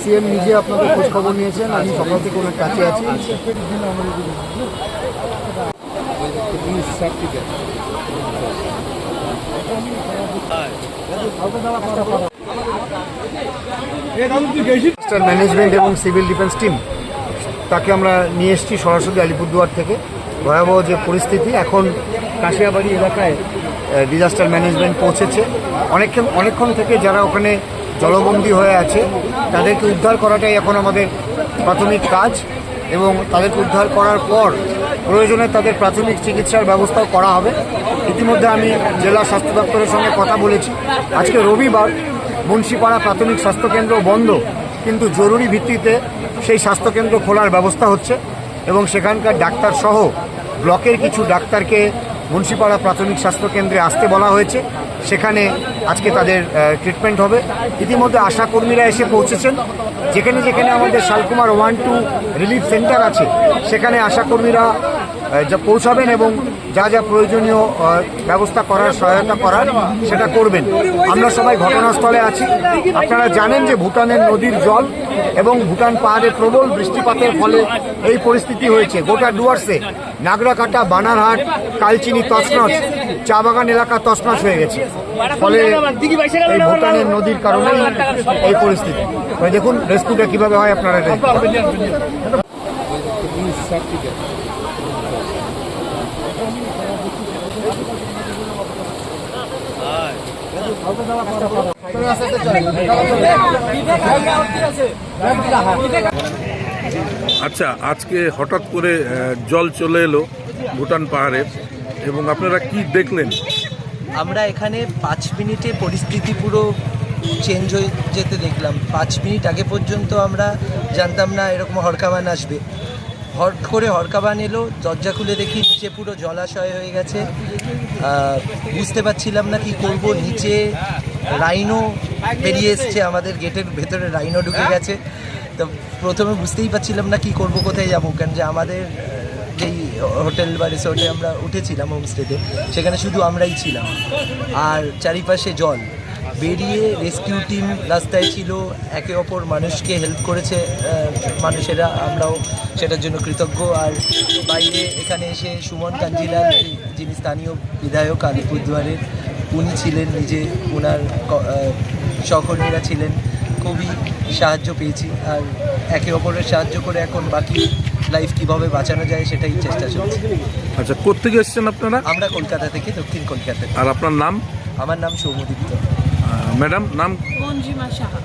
CM নিজে আপনাদের খোঁজ খবর নিয়েছেন, আমি সকাল থেকে ওনার কাছে আছি। ম্যানেজমেন্ট এবং সিভিল ডিফেন্স টিম তাকে আমরা নিয়ে এসেছি সরাসরি আলিপুরদুয়ার থেকে। ভয়াবহ যে পরিস্থিতি, এখন কাশিয়াবাড়ি এলাকায় ডিজাস্টার ম্যানেজমেন্ট পৌঁছেছে। অনেকক্ষণ অনেকক্ষণ থেকে যারা ওখানে জলবন্দী হয়ে আছে। তাদেরকে উদ্ধার করাটাই এখন আমাদের প্রাথমিক কাজ এবং তাদেরকে উদ্ধার করার পর প্রয়োজনে তাদের প্রাথমিক চিকিৎসার ব্যবস্থাও করা হবে। ইতিমধ্যে আমি জেলা স্বাস্থ্য দপ্তরের সঙ্গে কথা বলেছি। আজকে রবিবার মুন্সিপাড়া প্রাথমিক স্বাস্থ্যকেন্দ্র বন্ধ, কিন্তু জরুরি ভিত্তিতে সেই স্বাস্থ্যকেন্দ্র খোলার ব্যবস্থা হচ্ছে এবং সেখানকার ডাক্তার সহ ব্লকের কিছু ডাক্তারকে মুন্সিপাড়া প্রাথমিক স্বাস্থ্যকেন্দ্রে আসতে বলা হয়েছে। সেখানে আজকে তাদের ট্রিটমেন্ট হবে। ইতিমধ্যে আশাকর্মীরা এসে পৌঁছেছেন। যেখানে যেখানে আমাদের Shalkumar one two relief centre আছে, সেখানে আশাকর্মীরা যা পৌঁছাবেন এবং যা যা প্রয়োজনীয় ব্যবস্থা করার, সহায়তা করার, সেটা করবেন। আমরা সবাই ঘটনাস্থলে আছি। আপনারা জানেন যে ভুটানের নদীর জল এবং ভুটান পাহাড়ে প্রবল বৃষ্টিপাতের ফলে এই পরিস্থিতি হয়েছে। গোটা ডুয়ার্সে নাগরাকাটা, বানারহাট, কালচিনি তছনছ, চা বাগান এলাকা তছনছ হয়ে গেছে। ফলে ভুটানের নদীর কারণেই এই পরিস্থিতি। মানে দেখুন রেস্কিউটা কীভাবে হয় আপনারা আচ্ছা আজকে হঠাৎ করে জল চলে এলো ভুটান পাহাড়ে এবং আপনারা কি দেখলেন? আমরা এখানে পাঁচ মিনিটে পরিস্থিতি পুরো চেঞ্জ হয়ে যেতে দেখলাম। পাঁচ মিনিট আগে পর্যন্ত আমরা জানতাম না এরকম হরকাবান আসবে। হট করে হরকাবান এলো, দরজা খুলে দেখি নিচে পুরো জলাশয় হয়ে গেছে। বুঝতে পারছিলাম না কি করব। নিচে রাইনো বেরিয়ে এসছে, আমাদের গেটের ভেতরে রাইনো ঢুকে গেছে। তো প্রথমে বুঝতেই পারছিলাম না কি করব, কোথায় যাব? কেন যে আমাদের যেই হোটেল বা রিসোর্টে আমরা উঠেছিলাম হোমস্টেতে সেখানে শুধু আমরাই ছিলাম। আর চারিপাশে জল। বেরিয়ে রেস্কিউ টিম রাস্তায় ছিল, একে অপর মানুষকে হেল্প করেছে মানুষেরা, আমরাও সেটার জন্য কৃতজ্ঞ। আর বাইরে এখানে এসে সুমন কাঞ্জিলাল, যিনি স্থানীয় বিধায়ক আলিপুরদুয়ারের উনি ছিলেন নিজে ওনার সহকর্মীরা ছিলেন। খুবই সাহায্য পেয়েছি। আর একে অপরের সাহায্য করে এখন বাকি লাইফ কীভাবে বাঁচানো যায় সেটাই চেষ্টা চলছে। আচ্ছা কোথেকে এসেছেন আপনারা? আমরা কলকাতা থেকে দক্ষিণ কলকাতা আর আপনার নাম? আমার নাম সৌমদীপ্ত আহ, ম্যাডাম নাম? মঞ্জিমা সাহা।